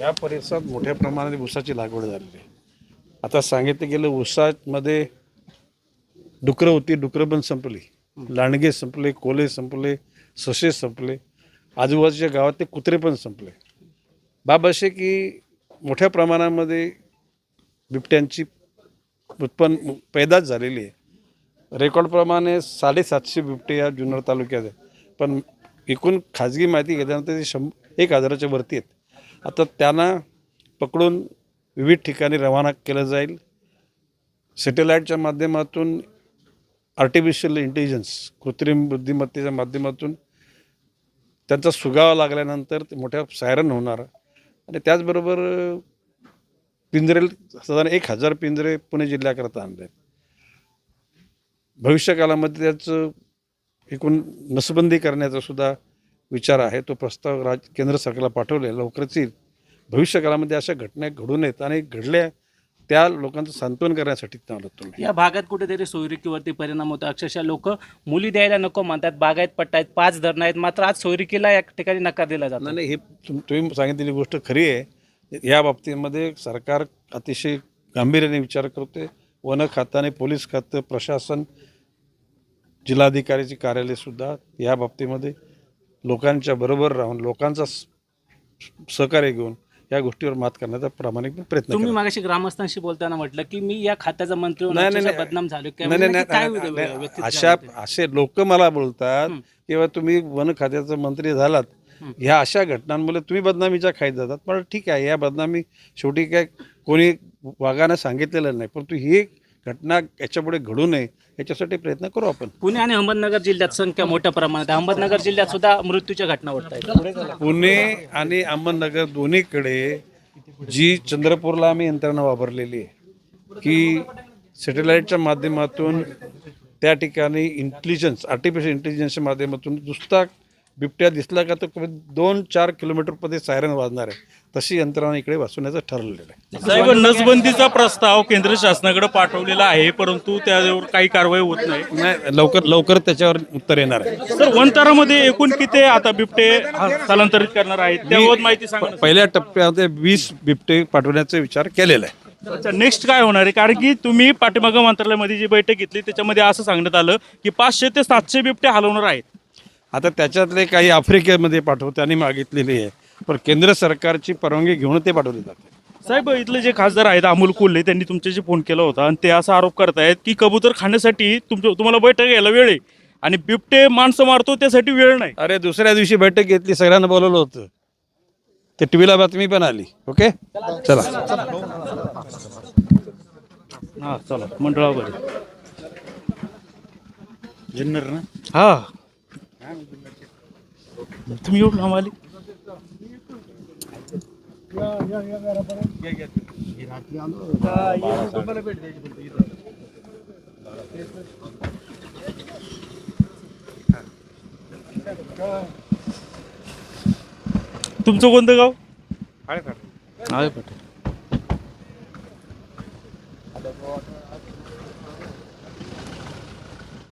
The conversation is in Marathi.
या परिसरात मोठ्या प्रमाणात ऊसाची लागवड झालेली आहे. आता सांगितलं गेलं ऊसामध्ये डुकरं होती डुकरं पण संपली. लांडगे संपले कोले संपले ससे संपले. आजूबाजूच्या गावात ते कुत्रे पण संपले. बाब असे की मोठ्या प्रमाणामध्ये बिबट्यांची उत्पन्न पैदाच झालेली आहे. रेकॉर्डप्रमाणे साडेसातशे बिबटे या जुन्नर तालुक्यात आहे पण एकूण खाजगी माहिती घेतल्यानंतर ते शं एक हजाराच्या वरती आहेत. आता त्यांना पकडून विविध ठिकाणी रवाना केलं जाईल. सॅटेलाईटच्या माध्यमातून आर्टिफिशियल इंटेलिजन्स कृत्रिम बुद्धिमत्तेच्या माध्यमातून त्यांचा सुगावा लागल्यानंतर ते मोठ्या सायरन होणार. आणि त्याचबरोबर पिंजरेल पिंजरे साधारण एक हजार पिंजरे पुणे जिल्ह्याकरता आणले आहेत. भविष्यकालामध्ये त्याचं एकूण नसबंदी करण्याचा सुद्धा विचार आहे. तो प्रस्ताव राज केंद्र सरकारला पाठवले लवकरच येईल. भविष्यकाळामध्ये अशा घटना घडू नयेत आणि घडल्या त्या लोकांचं सांत्वन करण्यासाठी तुम्ही या भागात कुठेतरी सोयरिकीवरती परिणाम होतो. अक्षरशः लोक मुली द्यायला नको म्हणतात बागायत पट्टा आहेत पाच धरणं आहेत मात्र आज सोयरिकीला या ठिकाणी नकार दिला जातो. नाही हे तुम- तुम्ही सांगितलेली गोष्ट खरी आहे. या बाबतीमध्ये सरकार अतिशय गांभीर्याने विचार करते. वन खात्याने पोलीस खातं प्रशासन जिल्हाधिकारीचे कार्यालयसुद्धा या बाबतीमध्ये लोकांच्या बरोबर राहून लोकांचा सहकार्य घेऊन या गोष्टीवर मात करण्याचा प्रामाणिकपणे प्रयत्न तुम्ही. मागाशी ग्रामस्थांशी बोलताना म्हटलं की मी या खात्याचा मंत्री होऊन नाही, नाही, अक्षरशः नाही. बदनाम झालो अशा? असे लोक मला बोलतात. किंवा तुम्ही वन खात्याचा मंत्री झालात. ह्या अशा घटनांमुळे तुम्ही बदनामीच्या खाईत जातात पण ठीक आहे या बदनामी शेवटी काय कोणी वागानं सांगितलेलं नाही परंतु ही घटना याच्यापुढे घडू नये याच्यासाठी प्रयत्न करू आपण पुणे आणि अहमदनगर जिल्ह्यात संख्या मोठ्या प्रमाणात आहे. अहमदनगर जिल्ह्यात सुद्धा मृत्यूच्या घटना घडत आहेत पुणे आणि अहमदनगर दोन्हीकडे जी चंद्रपूरला आम्ही यंत्रणा वापरलेली आहे की सॅटेलाईटच्या माध्यमातून त्या ठिकाणी इंटेलिजन्स आर्टिफिशियल इंटेलिजन्सच्या माध्यमातून नुसता बिबट्या दिसला का तो कमी दोन चार किलोमीटरमध्ये सायरन वाजणार आहे. तशी यंत्रणा इकडे वाचवण्याचं ठरलेलं आहे. साहेब नसबंदीचा प्रस्ताव केंद्र शासनाकडे पाठवलेला आहे परंतु त्यावर काही कारवाई होत नाही. नाही लवकर लवकर त्याच्यावर उत्तर येणार आहे. सर वनतारामध्ये एकूण किती आता बिबटे हा स्थलांतरित करणार आहेत? त्याबाबत माहिती सांगा ना. पहिल्या टप्प्यामध्ये वीस बिबटे पाठवण्याचा विचार केलेला आहे. अच्छा नेक्स्ट काय होणार आहे? कारण की तुम्ही पाठीमागं मंत्रालयामध्ये जी बैठक घेतली त्याच्यामध्ये असं सांगण्यात आलं की पाचशे ते सातशे बिबटे हलवणार आहेत. आता त्याच्यातले काही आफ्रिकेमध्ये पाठव त्यांनी मागितलेली आहे. पण केंद्र सरकारची परवानगी घेऊन ते पाठवले जाते. साहेब इथले जे खासदार आहेत अमोल कोल्हे त्यांनी तुमच्याशी फोन केला होता आणि ते असा आरोप करतायत की कबूतर खाण्यासाठी तुमच्या तुम्हाला बैठक घ्यायला वेळ आहे आणि बिबटे माणसं मारतो त्यासाठी वेळ नाही. अरे दुसऱ्या दिवशी बैठक घेतली सगळ्यांना बोलवलं होतं. ते टी व्हीला बातमी पण आली ओके? चला. हा चला मंडळावर. जुन्नर ना? हा. तुम्ही येऊन आम्हाला तुमचं कोणतं गाव? आहे पाटील.